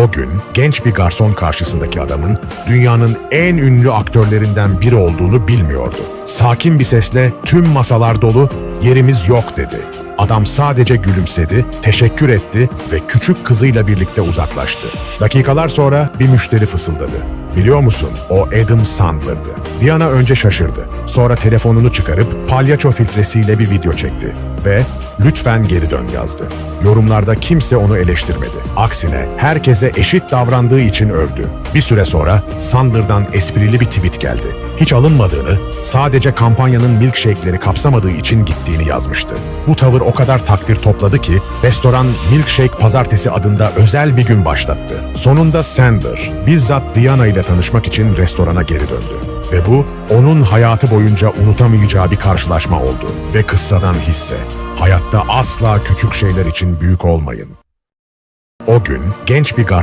O gün genç bir garson karşısındaki adamın dünyanın en ünlü aktörlerinden biri olduğunu bilmiyordu. Sakin bir sesle tüm masalar dolu, yerimiz yok dedi. Adam sadece gülümsedi, teşekkür etti ve küçük kızıyla birlikte uzaklaştı. Dakikalar sonra bir müşteri fısıldadı. Biliyor musun o Adam Sandler'dı. Diana önce şaşırdı. Sonra telefonunu çıkarıp palyaço filtresiyle bir video çekti. Ve lütfen geri dön yazdı. Yorumlarda kimse onu eleştirmedi. Aksine herkese eşit davrandığı için övdü. Bir süre sonra Sandler'dan esprili bir tweet geldi. Hiç alınmadığını, sadece kampanyanın milkshake'leri kapsamadığı için gittiğini yazmıştı. Bu tavır o kadar takdir topladı ki restoran Milkshake Pazartesi adında özel bir gün başlattı. Sonunda Sandler bizzat Diana ile tanışmak için restorana geri döndü. Ve bu onun hayatı boyunca unutamayacağı bir karşılaşma oldu. Ve kıssadan hisse. Hayatta asla küçük şeyler için büyük olmayın. O gün genç bir garson